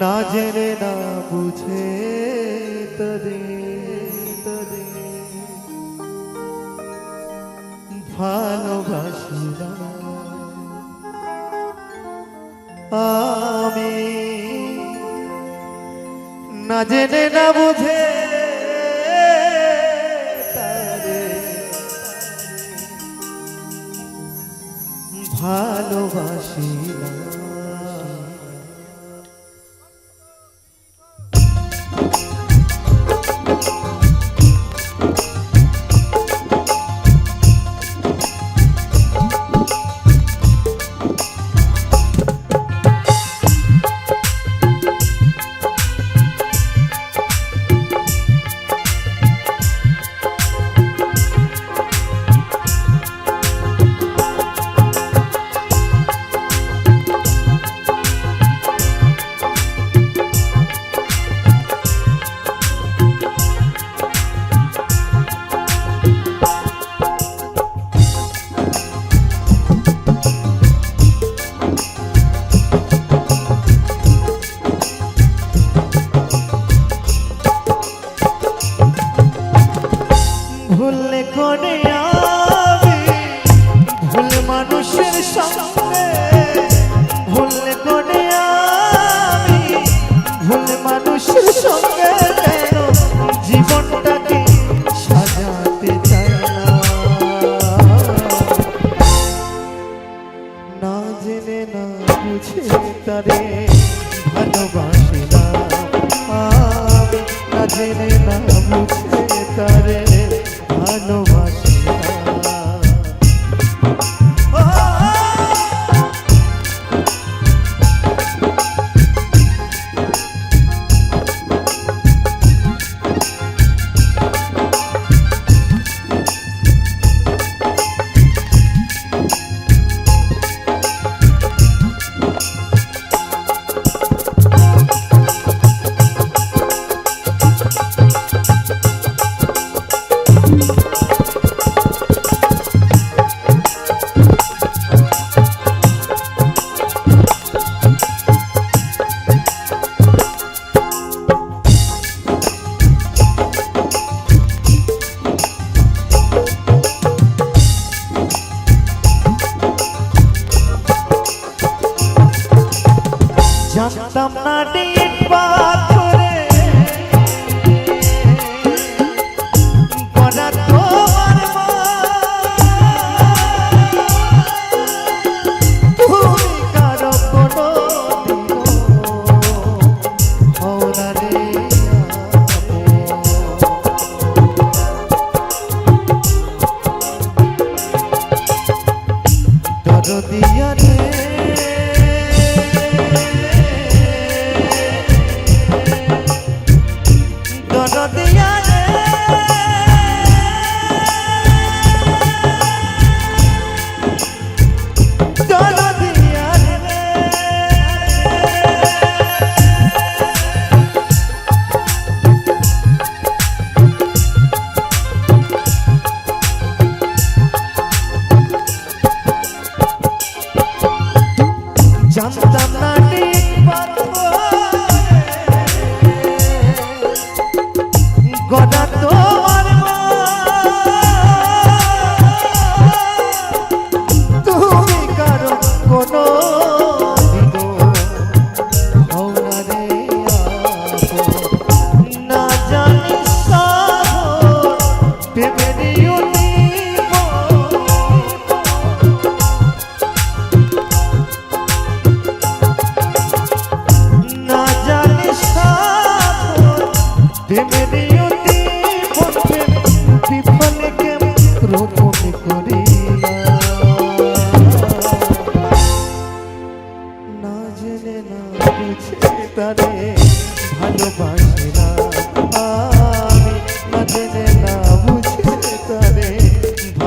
না জেনে না বুঝে তরে তরে। ভালোবাসিলাম আমি না জেনে না বুঝে ভালোবাসি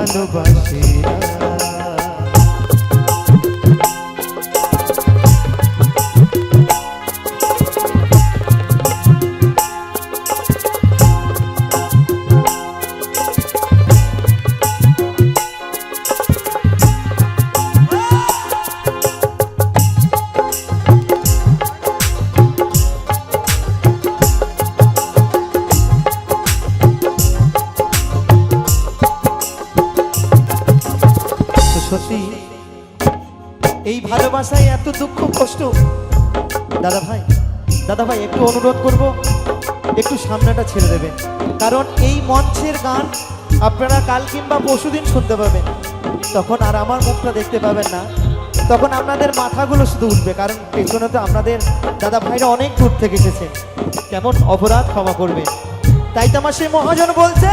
ভালোবাসি না। দাদা ভাই দাদা ভাই একটু অনুরোধ করব, একটু সামনেটা ছেড়ে দেবেন। কারণ এই মঞ্চের গান আপনারা কাল কিংবা পরশুদিন শুনতে পাবেন। তখন আর আমার মুখটা দেখতে পাবেন না। তখন আপনাদের মাথাগুলো শুধু উঠবে, কারণ পেছনে তো আপনাদের দাদা ভাইরা অনেক দূর থেকে এসেছে কেমন অপরাধ ক্ষমা করবে তাই তো আমার সেই মহাজন বলছে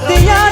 melodía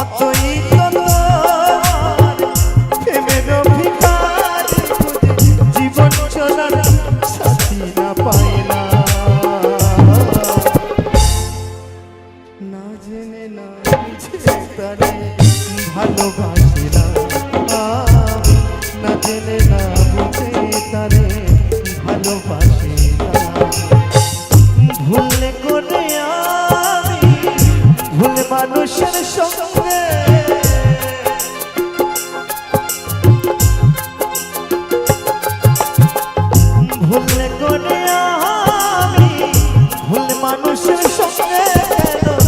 অতই মানুষের সঙ্গে